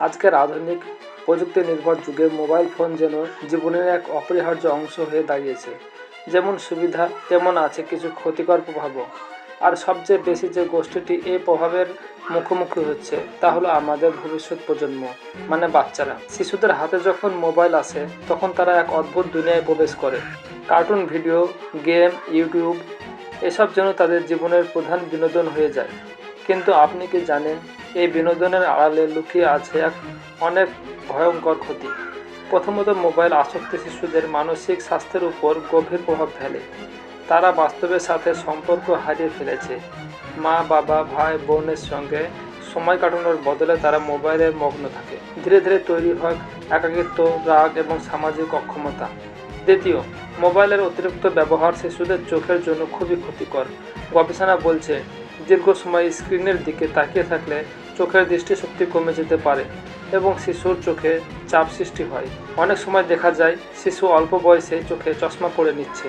আজকের আধুনিক প্রযুক্তি নির্ভর যুগে মোবাইল ফোন যেন জীবনের এক অপরিহার্য অংশ হয়ে দাঁড়িয়েছে। যেমন সুবিধা, তেমন আছে কিছু ক্ষতিকর প্রভাবও। আর সবচেয়ে বেশি যে গোষ্ঠীটি এই প্রভাবের মুখোমুখি হচ্ছে, তা হলো আমাদের ভবিষ্যৎ প্রজন্ম মানে বাচ্চারা। শিশুদের হাতে যখন মোবাইল আসে, তখন তারা এক অদ্ভুত দুনিয়ায় প্রবেশ করে। কার্টুন, ভিডিও, গেম, ইউটিউব, এসব যেন তাদের জীবনের প্রধান বিনোদন হয়ে যায়। কিন্তু আপনি কি জানেন এই বিনোদনের আড়ালে লুকিয়ে আছে এক অনেক ভয়ঙ্কর ক্ষতি। প্রথমত মোবাইল আসক্তি শিশুদের মানসিক স্বাস্থ্যের উপর গভীর প্রভাব ফেলে। তারা বাস্তবের সাথে সম্পর্ক হারিয়ে ফেলেছে। মা, বাবা, ভাই, বোনের সঙ্গে সময় কাটানোর বদলে তারা মোবাইলে মগ্ন থাকে। ধীরে ধীরে তৈরি হয় একাকিত্ব, রাগ এবং সামাজিক অক্ষমতা। দ্বিতীয়, মোবাইলের অতিরিক্ত ব্যবহার শিশুদের চোখের জন্য খুবই ক্ষতিকর। গবেষণা বলছে দীর্ঘ সময় স্ক্রিনের দিকে তাকিয়ে থাকলে চোখের দৃষ্টিশক্তি কমে যেতে পারে এবং শিশুর চোখে চাপ সৃষ্টি হয়। অনেক সময় দেখা যায়, শিশু অল্প বয়সে চোখে চশমা পরে নিচ্ছে।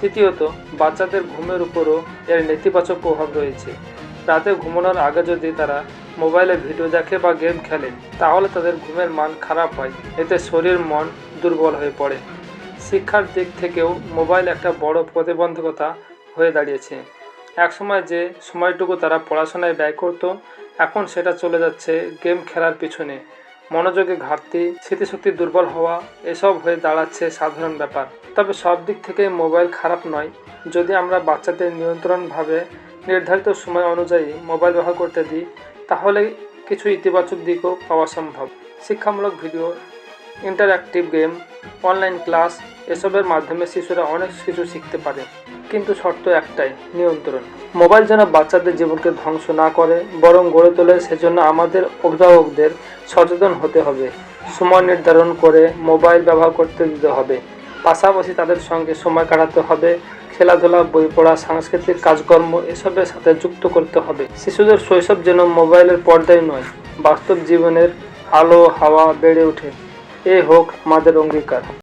তৃতীয়ত, বাচ্চাদের ঘুমের উপরও এর নেতিবাচক প্রভাব রয়েছে। রাতে ঘুমানোর আগে যদি তারা মোবাইলে ভিডিও দেখে বা গেম খেলে, তাহলে তাদের ঘুমের মান খারাপ হয়। এতে শরীর, মন দুর্বল হয়ে পড়ে। শিক্ষার দিক থেকেও মোবাইল একটা বড় প্রতিবন্ধকতা হয়ে দাঁড়িয়েছে। একসময় যে সময়টুকু তারা পড়াশোনায় ব্যয় করত, এখন সেটা চলে যাচ্ছে গেম খেলার পিছনে। মনোযোগে ঘাটতি, স্মৃতিশক্তি দুর্বল হওয়া, এসব হয়ে দাঁড়াচ্ছে সাধারণ ব্যাপার। তবে সব দিক থেকে মোবাইল খারাপ নয়। যদি আমরা বাচ্চাদের নিয়ন্ত্রণভাবে নির্ধারিত সময় অনুযায়ী মোবাইল ব্যবহার করতে দিই, তাহলে কিছু ইতিবাচক দিকও পাওয়া সম্ভব। শিক্ষামূলক video, interactive game, online class, এসবের মাধ্যমে শিশুরা অনেক কিছু শিখতে পারে। কিন্তু শর্ত একটাই, নিয়ন্ত্রণ। মোবাইল যেন বাচ্চাদের জীবনকে ধ্বংস না করে, বরং গড়ে তোলে, সেজন্য আমাদের অভিভাবকদের সচেতন হতে হবে। সময় নির্ধারণ করে মোবাইল ব্যবহার করতে দিতে হবে। পাশাপাশি তাদের সঙ্গে সময় কাটাতে হবে, খেলাধুলা, বই পড়া, সাংস্কৃতিক কাজকর্ম, এসবের সাথে যুক্ত করতে হবে। শিশুদের শৈশব যেন মোবাইলের পর্দায় নয়, বাস্তব জীবনের আলো, হাওয়া বেড়ে ওঠে। এ হোক আমাদের অঙ্গীকার।